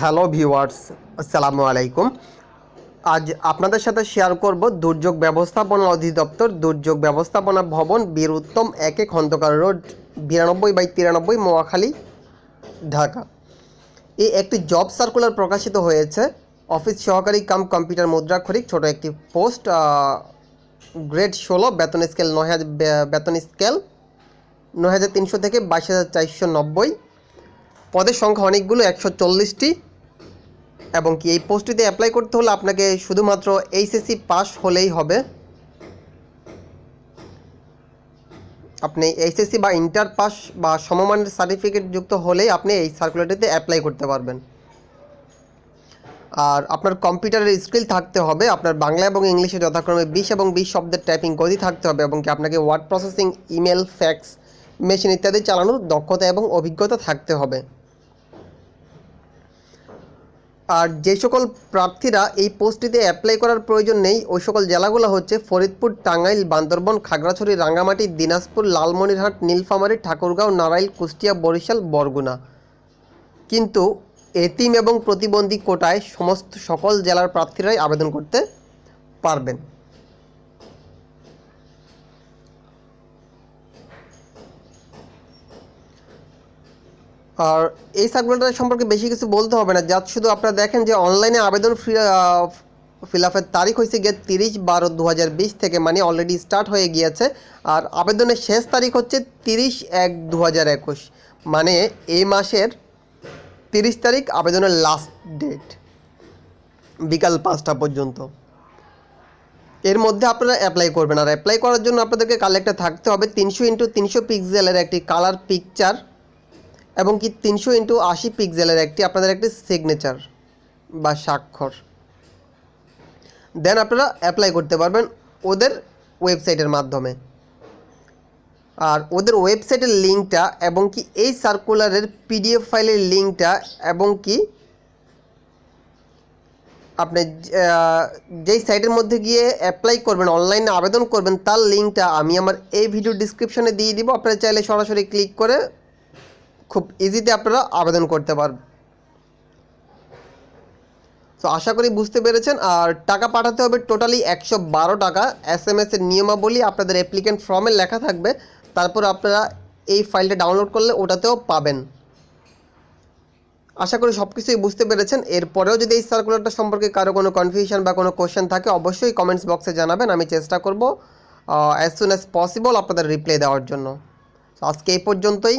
Hello viewers, আসসালামু আলাইকুম। আজ আপনাদের সাথে শেয়ার করব দুর্যোগ ব্যবস্থাপনা অধিদপ্তর দুর্যোগ ব্যবস্থাপনা ভবন বীর উত্তম একে খন্দকার রোড বিরানব্বই বাই তিরানব্বই মোয়াখালী, ঢাকা। এই একটি জব সার্কুলার প্রকাশিত হয়েছে। অফিস সহকারী কাম কম্পিউটার মুদ্রাক্ষরিক, ছোট একটি পোস্ট গ্রেড ষোলো, বেতন স্কেল নয় হাজার বেতন স্কেল নয় হাজার তিনশো থেকে বাইশ হাজার চারশো নব্বই। পদের সংখ্যা অনেকগুলো, একশো চল্লিশটি। এবং কি এই পোস্টটিতে অ্যাপ্লাই করতে হলে আপনাকে শুধুমাত্র এইচএসসি পাস হলেই হবে। আপনি এইচএসসি বা ইন্টার পাস বা সমমানের সার্টিফিকেট যুক্ত হলেই আপনি এই সার্কুলারটিতে অ্যাপ্লাই করতে পারবেন। আর আপনার কম্পিউটারের স্কিল থাকতে হবে, আপনার বাংলা এবং ইংলিশে যথাক্রমে বিশ এবং বিশ শব্দের টাইপিং গতি থাকতে হবে এবং কি আপনাকে word processing email fax machine ইত্যাদি চালানোর দক্ষতা এবং অভিজ্ঞতা থাকতে হবে। আর যে সকল প্রার্থীরা এই পোস্টটিতে অ্যাপ্লাই করার প্রয়োজন নেই, ওই সকল জেলাগুলো হচ্ছে ফরিদপুর, টাঙ্গাইল, বান্দরবন, খাগড়াছড়ি, রাঙ্গামাটি, দিনাজপুর, লালমনিরহাট, নীলফামারী, ঠাকুরগাঁও, নারাইল, কুষ্টিয়া, বরিশাল, বরগুনা। কিন্তু এতিম এবং প্রতিবন্ধী কোটায় সমস্ত সকল জেলার প্রার্থীরাই আবেদন করতে পারবেন। আর এই সার্কুলারটা সম্পর্কে বেশি কিছু বলতে হবে না। যা শুধু আপনারা দেখেন যে অনলাইনে আবেদন ফিল আপের তারিখ হয়েছে গিয়ে তিরিশ বারো দু থেকে মানে অলরেডি স্টার্ট হয়ে গিয়েছে। আর আবেদনের শেষ তারিখ হচ্ছে তিরিশ এক দু মানে এই মাসের তিরিশ তারিখ আবেদনের লাস্ট ডেট বিকাল পাঁচটা পর্যন্ত। এর মধ্যে আপনারা অ্যাপ্লাই করবেন। আর অ্যাপ্লাই করার জন্য আপনাদেরকে কালেক্টে থাকতে হবে। তিনশো ইন্টু তিনশো পিক্সেলের একটি কালার পিকচার এবং কি তিনশো ইন্টু আশি পিক্সেলের একটি আপনাদের একটি সিগনেচার বা স্বাক্ষর। দেন আপনারা অ্যাপ্লাই করতে পারবেন ওদের ওয়েবসাইটের মাধ্যমে। আর ওদের ওয়েবসাইটের লিঙ্কটা এবং কি এই সার্কুলারের পিডিএফ ফাইলের লিঙ্কটা এবং কি আপনি যেই সাইটের মধ্যে গিয়ে অ্যাপ্লাই করবেন অনলাইনে আবেদন করবেন, তার লিঙ্কটা আমি আমার এই ভিডিও ডিসক্রিপশনে দিয়ে দিব। আপনারা চাইলে সরাসরি ক্লিক করে খুব ইজিতে আপনারা আবেদন করতে পারবেন। তো আশা করি বুঝতে পেরেছেন। আর টাকা পাঠাতে হবে টোটালি একশো বারো টাকা। এস এম এসের নিয়মাবলী আপনাদের অ্যাপ্লিকেন্ট ফর্মে লেখা থাকবে। তারপর আপনারা এই ফাইলটা ডাউনলোড করলে ওটাতেও পাবেন। আশা করি সব কিছুই বুঝতে পেরেছেন। এরপরেও যদি এই সার্কুলারটা সম্পর্কে কারও কোনো কনফিউশন বা কোনো কোশ্চেন থাকে, অবশ্যই কমেন্টস বক্সে জানাবেন। আমি চেষ্টা করব অ্যাজ সুন অ্যাজ পসিবল আপনাদের রিপ্লাই দেওয়ার জন্য। আজকে এই পর্যন্তই।